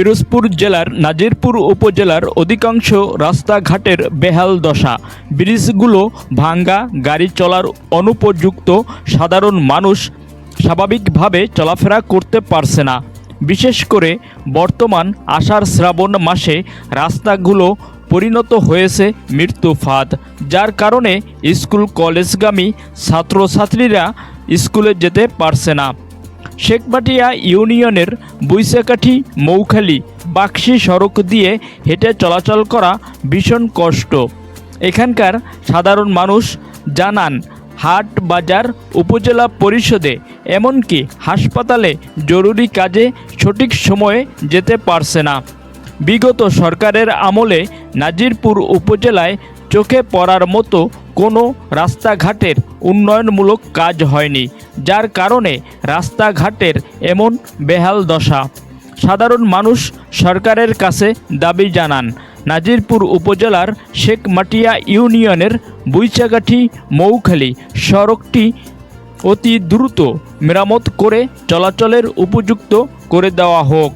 পিরোজপুর জেলার নাজিরপুর উপজেলার অধিকাংশ রাস্তাঘাটের বেহাল দশা। ব্রিজগুলো ভাঙ্গা, গাড়ি চলার অনুপযুক্ত, সাধারণ মানুষ স্বাভাবিকভাবে চলাফেরা করতে পারছে না। বিশেষ করে বর্তমান আষাঢ় শ্রাবণ মাসে রাস্তাগুলো পরিণত হয়েছে মৃত্যু ফাঁদ, যার কারণে স্কুল কলেজগামী ছাত্রছাত্রীরা স্কুলে যেতে পারছে না। শেখবাটিয়া ইউনিয়নের বুইসাকাঠি মৌখালি, বাক্সি সড়ক দিয়ে হেঁটে চলাচল করা ভীষণ কষ্ট। এখানকার সাধারণ মানুষ জানান, হাট বাজার, উপজেলা পরিষদে এমনকি হাসপাতালে জরুরি কাজে সঠিক সময়ে যেতে পারছে না। বিগত সরকারের আমলে নাজিরপুর উপজেলায় চোখে পড়ার মতো কোনো রাস্তাঘাটের উন্নয়নমূলক কাজ হয়নি, যার কারণে রাস্তাঘাটের এমন বেহাল দশা। সাধারণ মানুষ সরকারের কাছে দাবি জানান, নাজিরপুর উপজেলার শেখমাটিয়া ইউনিয়নের বুইচাগাঠি মৌখালি সড়কটি অতি দ্রুত মেরামত করে চলাচলের উপযুক্ত করে দেওয়া হোক।